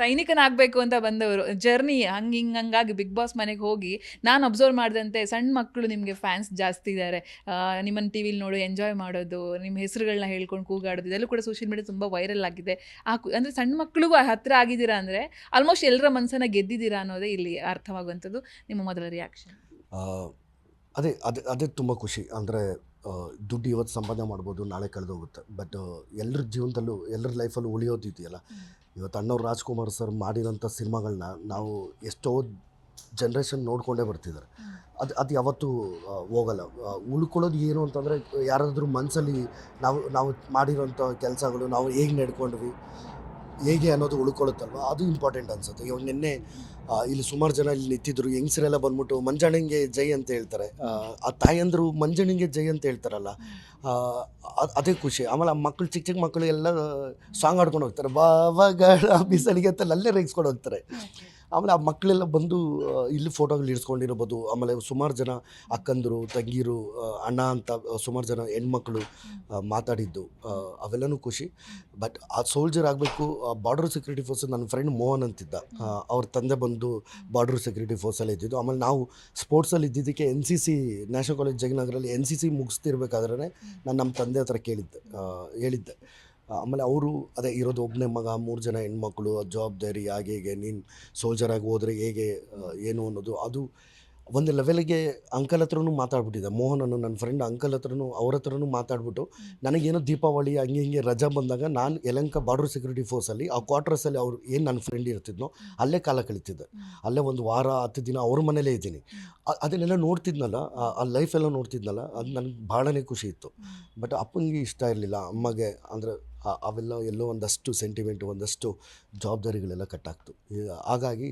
ಸೈನಿಕನಾಗಬೇಕು ಅಂತ ಬಂದವರು. ಜರ್ನಿ ಹಂಗೆ ಹಿಂಗೆ ಹಂಗಾಗಿ ಬಿಗ್ ಬಾಸ್ ಮನೆಗೆ ಹೋಗಿ ನಾನು ಅಬ್ಸರ್ವ್ ಮಾಡಿದಂತೆ ಸಣ್ಣ ಮಕ್ಕಳು ನಿಮಗೆ ಫ್ಯಾನ್ಸ್ ಜಾಸ್ತಿ ಇದ್ದಾರೆ ನಿಮ್ಮನ್ನು ಟಿ ವಿಲಿ ನೋಡು ಎಂಜಾಯ್ ಮಾಡೋದು ನಿಮ್ಮ ಹೆಸರುಗಳನ್ನ ಹೇಳ್ಕೊಂಡು ಕೂಗಾಡೋದು ಇದೆಲ್ಲೂ ಕೂಡ ಸೋಷಿಯಲ್ ಮೀಡಿಯಾ ತುಂಬ ವೈರಲ್ ಆಗಿದೆ. ಆ ಅಂದರೆ ಸಣ್ಣ ಮಕ್ಕಳಿಗೂ ಹತ್ತಿರ ಆಗಿದ್ದೀರಾ ಅಂದರೆ ಆಲ್ಮೋಸ್ಟ್ ಎಲ್ಲರ ಮನಸ್ಸನ್ನು ಗೆದ್ದಿದ್ದೀರಾ ಅನ್ನೋದೇ ಇಲ್ಲಿ ಅರ್ಥವಾಗುವಂಥದ್ದು ನಿಮ್ಮ ಮೊದಲ ರಿಯಾಕ್ಷನ್ ಅದೇ ಅದೇ ಅದೇ ತುಂಬ ಖುಷಿ. ಅಂದರೆ ದುಡ್ಡು ಇವತ್ತು ಸಂಪಾದನೆ ಮಾಡ್ಬೋದು ನಾಳೆ ಕಳೆದೋಗುತ್ತೆ. ಬಟ್ ಎಲ್ಲರ ಜೀವನದಲ್ಲೂ ಎಲ್ಲರ ಲೈಫಲ್ಲೂ ಉಳಿಯೋದು ಇದೆಯಲ್ಲ? ಇವತ್ತು ಅಣ್ಣವ್ರು ರಾಜ್ಕುಮಾರ್ ಸರ್ ಮಾಡಿರೋಂಥ ಸಿನಿಮಾಗಳನ್ನ ನಾವು ಎಷ್ಟೋ ಜನ್ರೇಷನ್ ನೋಡ್ಕೊಂಡೇ ಬರ್ತಿದ್ದಾರೆ. ಅದು ಅದು ಯಾವತ್ತೂ ಹೋಗಲ್ಲ. ಉಳ್ಕೊಳ್ಳೋದು ಏನು ಅಂತಂದರೆ ಯಾರಾದರೂ ಮನಸ್ಸಲ್ಲಿ ನಾವು ನಾವು ಮಾಡಿರೋಂಥ ಕೆಲಸಗಳು ನಾವು ಹೇಗೆ ನಡ್ಕೊಂಡ್ವಿ? ಹೇಗೆ ಅನ್ನೋದು ಉಳ್ಕೊಳ್ಳುತ್ತಲ್ವ? ಅದು ಇಂಪಾರ್ಟೆಂಟ್ ಅನ್ಸುತ್ತೆ. ಇವಾಗ ನಿನ್ನೆ ಇಲ್ಲಿ ಸುಮಾರು ಜನ ಇಲ್ಲಿ ನಿಂತಿದ್ರು ಹೆಂಗಸರೆಲ್ಲ ಬಂದ್ಬಿಟ್ಟು ಮಂಜಣ್ಣಂಗೆ ಜೈ ಅಂತ ಹೇಳ್ತಾರೆ. ಆ, ತಾಯಂದರು ಮಂಜಣ್ಣಂಗೆ ಜೈ ಅಂತ ಹೇಳ್ತಾರಲ್ಲ ಅದೇ ಖುಷಿ. ಆಮೇಲೆ ಆ ಮಕ್ಕಳು ಚಿಕ್ಕ ಚಿಕ್ಕ ಮಕ್ಕಳು ಎಲ್ಲ ಸಾಂಗ್ ಆಡ್ಕೊಂಡು ಹೋಗ್ತಾರೆ. ಬಾವಾಗ ಬಿಸಲಿಗೆ ಅಂತ ಅಲ್ಲೇ ರೇಗಿಸ್ಕೊಂಡು ಹೋಗ್ತಾರೆ. ಆಮೇಲೆ ಆ ಮಕ್ಕಳೆಲ್ಲ ಬಂದು ಇಲ್ಲಿ ಫೋಟೋಗಳು ಇಡ್ಸ್ಕೊಂಡಿರ್ಬೋದು. ಆಮೇಲೆ ಸುಮಾರು ಜನ ಅಕ್ಕಂದರು ತಂಗೀರು ಅಣ್ಣ ಅಂತ ಸುಮಾರು ಜನ ಹೆಣ್ಮಕ್ಳು ಮಾತಾಡಿದ್ದು. ಅವೆಲ್ಲನೂ ಖುಷಿ. ಬಟ್ ಆ ಸೋಲ್ಜರ್ ಆಗಬೇಕು ಬಾರ್ಡರ್ ಸೆಕ್ಯೂರಿಟಿ ಫೋರ್ಸ್ ನನ್ನ ಫ್ರೆಂಡ್ ಮೋಹನ್ ಅಂತಿದ್ದ. ಅವ್ರ ತಂದೆ ಬಂದು ಬಾರ್ಡರ್ ಸೆಕ್ಯೂರಿಟಿ ಫೋರ್ಸಲ್ಲಿ ಇದ್ದಿದ್ದು. ಆಮೇಲೆ ನಾವು ಸ್ಪೋರ್ಟ್ಸಲ್ಲಿ ಇದ್ದಿದ್ದಕ್ಕೆ N C C national college ಜಗನಗರಲ್ಲಿ N C C ಮುಗಿಸ್ತಿರ್ಬೇಕಾದ್ರೆ ನಾನು ನಮ್ಮ ತಂದೆ ಹತ್ರ ಕೇಳಿದ್ದೆ. ಹೇಳಿದ್ದೆ. ಆಮೇಲೆ ಅವರು ಅದೇ ಇರೋದು ಒಬ್ಬನೇ ಮಗ ಮೂರು ಜನ ಹೆಣ್ಮಕ್ಳು ಜವಾಬ್ದಾರಿ ಹಾಗೆ ಹೇಗೆ ನೀನು ಸೋಲ್ಜರಾಗಿ ಹೋದರೆ ಹೇಗೆ ಏನು ಅನ್ನೋದು ಅದು ಒಂದು ಲೆವೆಲ್ಗೆ ಅಂಕಲ್ ಹತ್ರನೂ ಮಾತಾಡ್ಬಿಟ್ಟಿದ್ದೆ ಮೋಹನನ್ನು ನನ್ನ ಫ್ರೆಂಡ್ ಅಂಕಲ್ ಹತ್ರನೂ ಅವ್ರ ಹತ್ರನೂ ಮಾತಾಡ್ಬಿಟ್ಟು ನನಗೇನೋ ದೀಪಾವಳಿ ಹಂಗೆ ಹಿಂಗೆ ರಜಾ ಬಂದಾಗ ನಾನು ಯಲಂಕ ಬಾರ್ಡರ್ ಸೆಕ್ಯೂರಿಟಿ ಫೋರ್ಸಲ್ಲಿ ಆ ಕ್ವಾರ್ಟರ್ಸಲ್ಲಿ ಅವ್ರು ಏನು ನನ್ನ ಫ್ರೆಂಡ್ ಇರ್ತಿದ್ನೋ ಅಲ್ಲೇ ಕಾಲ ಕಳೀತಿದ್ದೆ. ಅಲ್ಲೇ ಒಂದು ವಾರ ಹತ್ತು ದಿನ ಅವ್ರ ಮನೇಲೇ ಇದ್ದೀನಿ. ಅದನ್ನೆಲ್ಲ ನೋಡ್ತಿದ್ನಲ್ಲ ಆ- ಲೈಫೆಲ್ಲ ನೋಡ್ತಿದ್ನಲ್ಲ ಅದು ನನಗೆ ಭಾಳನೇ ಖುಷಿ ಇತ್ತು. ಬಟ್ ಅಪ್ಪನಿಗೆ ಇಷ್ಟ ಇರಲಿಲ್ಲ ಅಮ್ಮಗೆ ಅಂದರೆ ಅವೆಲ್ಲ ಎಲ್ಲೋ ಒಂದಷ್ಟು ಸೆಂಟಿಮೆಂಟ್ ಒಂದಷ್ಟು ಜವಾಬ್ದಾರಿಗಳೆಲ್ಲ ಕಟ್ಟಾಗ್ತು. ಹಾಗಾಗಿ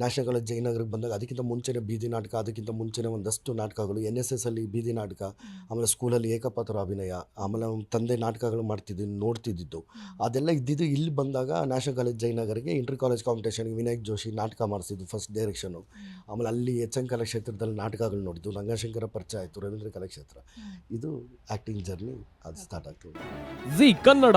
ನ್ಯಾಷನಲ್ ಕಾಲೇಜ್ ಜಯನಗರಕ್ಕೆ ಬಂದಾಗ ಅದಕ್ಕಿಂತ ಮುಂಚೆನೇ ಬೀದಿ ನಾಟಕ ಅದಕ್ಕಿಂತ ಮುಂಚೆನೇ ಒಂದಷ್ಟು ನಾಟಕಗಳು ಎನ್ ಎಸ್ ಎಸ್ ಅಲ್ಲಿ ಬೀದಿ ನಾಟಕ ಆಮೇಲೆ ಸ್ಕೂಲಲ್ಲಿ ಏಕಪಾತ್ರ ಅಭಿನಯ ಆಮೇಲೆ ಅವ್ನ ತಂದೆ ನಾಟಕಗಳು ಮಾಡ್ತಿದ್ದು ನೋಡ್ತಿದ್ದಿದ್ದು. ಅದೆಲ್ಲ ಇದ್ದಿದ್ದು ಇಲ್ಲಿ ಬಂದಾಗ ನ್ಯಾಷನಲ್ ಕಾಲೇಜ್ ಜಯನಗರಿಗೆ ಇಂಟರ್ ಕಾಲೇಜ್ ಕಾಂಪಿಟೇಷನ್ಗೆ ವಿನಾಯಕ್ ಜೋಶಿ ನಾಟಕ ಮಾಡಿಸಿದ್ದು ಫಸ್ಟ್ ಡೈರೆಕ್ಷನು ಆಮೇಲೆ ಅಲ್ಲಿ ಎಚ್ ಎನ್ ಕಲಾಕ್ಷೇತ್ರದಲ್ಲಿ ನಾಟಕಗಳು ನೋಡಿದ್ದು ರಂಗಶಂಕರ ಪರಿಚಯ ಆಯಿತು ರವೀಂದ್ರ ಕಲಾಕ್ಷೇತ್ರ ಇದು ಆ್ಯಕ್ಟಿಂಗ್ ಜರ್ನಿ ಅದು ಸ್ಟಾರ್ಟ್ ಆಗ್ತದೆ. ಜಿ ಕನ್ನಡ